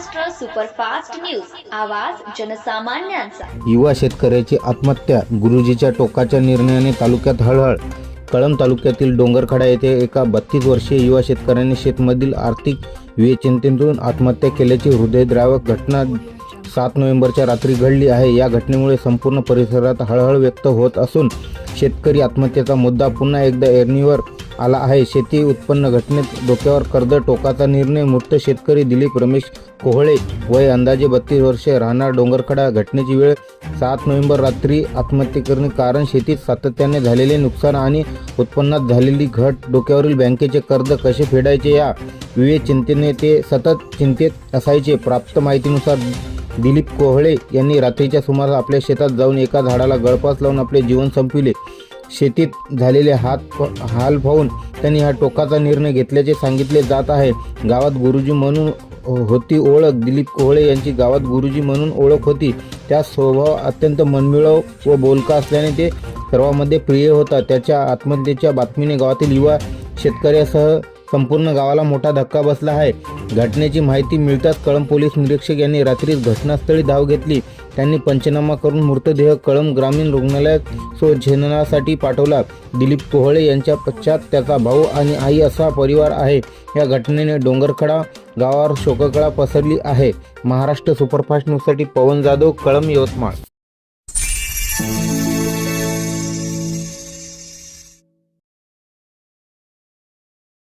Superfast news. आवाज जनसामान्यांचा. युवा शेतकऱ्याची आत्महत्या गुरुजीच्या टोकाच्या निर्णयाने तालुक्यात हळहळ. कळंब तालुक्यातील डोंगरखडा येथे एका बत्तीस वर्षीय युवा शेतकऱ्याने शेतमधील आर्थिक विचिंतेतून आत्महत्या केल्याची हृदयद्रावक घटना सात नोव्हेंबरच्या रात्री घडली आहे. या घटनेमुळे संपूर्ण परिसरात हळहळ व्यक्त होत असून शेतकरी आत्महत्येचा मुद्दा पुन्हा एकदा ऐरणीवर आला आहे. शेती उत्पन्न घटनेत डोक्यावर कर्ज टोकाचा निर्णय मृत शेतकरी दिलीप रमेश कोहळे. वय अंदाजे बत्तीस वर्षे. राहणार डोंगरखडा. घटनेची वेळ सात नोव्हेंबर रात्री आत्महत्या करणे कारण शेतीत सातत्याने झालेले नुकसान आणि उत्पन्नात झालेली घट डोक्यावरील बँकेचे कर्ज कसे फेडायचे या विवेक चिंतेने ते सतत चिंतेत असायचे. प्राप्त माहितीनुसार दिलीप कोहळे यांनी रात्रीच्या सुमारास आपल्या शेतात जाऊन एका झाडाला गळपास लावून आपले जीवन संपविले. शेतीत झालेले हात हाल पाहून त्यांनी हा टोकाचा निर्णय घेतल्याचे सांगितले जात आहे. गावात गुरुजी म्हणून होती ओळख दिलीप कोहळे यांची गावात गुरुजी म्हणून ओळख होती. त्या स्वभाव अत्यंत मनमिळव व बोलका असल्याने ते सर्वांमध्ये प्रिय होता. त्याच्या आत्महत्येच्या बातमीने गावातील युवा शेतकऱ्यासह संपूर्ण गावाला मोठा धक्का बसला आहे. घटनेची माहिती मिळताच कळंब पोलीस निरीक्षक यांनी रात्रीच घटनास्थळी धाव घेतली. त्यांनी पंचनामा करून मृतदेह कळंब ग्रामीण रुग्णालयात स्वजननासाठी पाठवला. दिलीप कोहळे यांच्या पश्चात त्याचा भाऊ आणि आई असा परिवार आहे. या घटनेने डोंगरखडा गावावर शोककळा पसरली आहे. महाराष्ट्र सुपरफास्ट न्यूजसाठी पवन जाधव कळंब यवतमाळ.